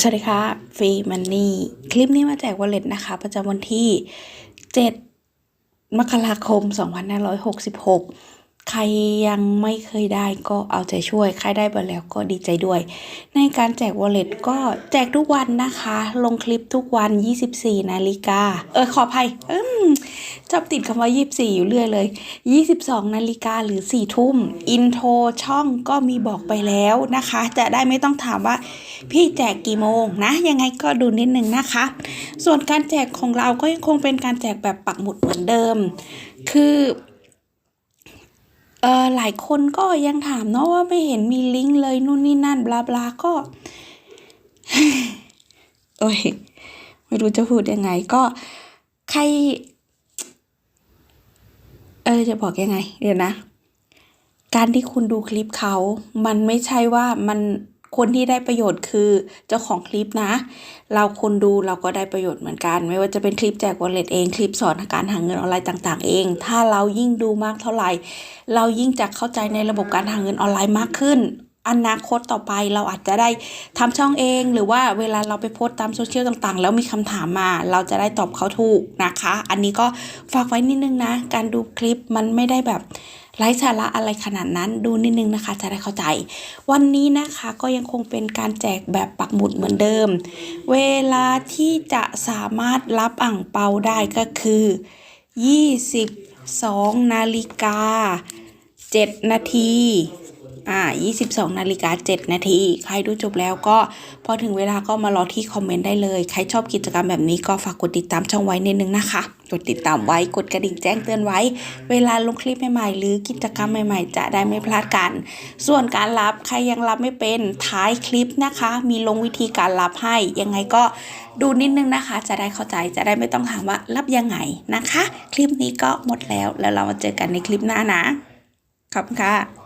สวัสดีค่ะฟรีมันนี่คลิปนี้มาแจกวอลเล็ตนะคะ ประจำวันที่ 7 มกราคม 2566 ใครยังไม่เคยได้ก็เอาใจช่วย ใครได้ไปแล้วก็ดีใจด้วย ในการแจกวอลเล็ตก็แจกทุกวันนะคะ ลงคลิปทุกวัน 24 นาฬิกา เออขออภัยอืม ชอบติดคำว่า 24 อยู่เรื่อยเลย 22 นาฬิกาหรือ 4 ทุ่ม อินโทรช่องก็มีบอกไปแล้วนะคะ จะได้ไม่ต้องถามว่าพี่แจกกี่โมงนะ ยังไงก็ดูนิดนึงนะคะ ส่วนการแจกของเราก็ยังคงเป็นการแจกแบบปักหมุดเหมือนเดิม คือเออหลายคนก็ยังถามเนาะว่าไม่เห็นมีลิงก์เลยนู่นนี่นั่นบลาบลาก็โอ้ยไม่รู้จะพูดยังไงก็ใคร เออจะบอกยังไง เดี๋ยวนะ การที่คุณดูคลิปเขา มันไม่ใช่ว่ามันคนที่ได้ประโยชน์คือเจ้าของคลิปนะ เราคนดูเราก็ได้ประโยชน์เหมือนกัน ไม่ว่าจะเป็นคลิปแจกวอลเล็ตเอง คลิปสอนการหาเงินออนไลน์ต่าง ๆ เอง ถ้าเรายิ่งดูมากเท่าไหร่ เรายิ่งจะเข้าใจในระบบการหาเงินออนไลน์มากขึ้น อนาคตต่อไปเราอาจจะได้ทำช่องเอง หรือว่าเวลาเราไปโพสต์ตามโซเชียลต่างๆ แล้วมีคำถามมา เราจะได้ตอบเขาถูกนะคะ อันนี้ก็ฝากไว้นิดนึงนะ การดูคลิปมันไม่ได้แบบไร้สาระอะไรขนาดนั้นดูนิดนึงนะคะ จะได้เข้าใจ วันนี้นะคะก็ยังคงเป็นการแจกแบบปักหมุดเหมือนเดิม เวลาที่จะสามารถรับอ่างเปาได้ก็คือ 22 นาฬิกา 7 นาที อ่า22 นาฬิกา 7 นาที ใครดูจบแล้วก็พอถึงเวลาก็มารอที่คอมเมนต์ได้เลย ใครชอบกิจกรรมแบบนี้ก็ฝากกดติดตามช่องไว้นิดนึงนะคะ กดติดตามไว้ กดกระดิ่งแจ้งเตือนไว้ เวลาลงคลิปใหม่ๆ หรือกิจกรรมใหม่ๆ จะได้ไม่พลาดกัน ส่วนการรับใครยังรับไม่เป็นท้ายคลิปนะคะ มีลงวิธีการรับให้ ยังไงก็ดูนิดนึงนะคะ จะได้เข้าใจจะได้ไม่ต้องถามว่ารับยังไงนะคะ คลิปนี้ก็หมดแล้วแล้วเรามาเจอกันในคลิปหน้านะขอบคุณค่ะ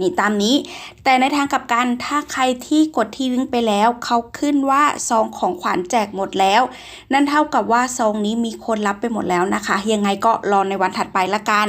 นี่ตามนี้ แต่ในทางกลับกันถ้าใครที่กดที่ลิงก์ไปแล้ว เขาขึ้นว่าซองของขวัญแจกหมดแล้ว นั่นเท่ากับว่าซองนี้มีคนรับไปหมดแล้วนะคะ ยังไงก็รอในวันถัดไปละกัน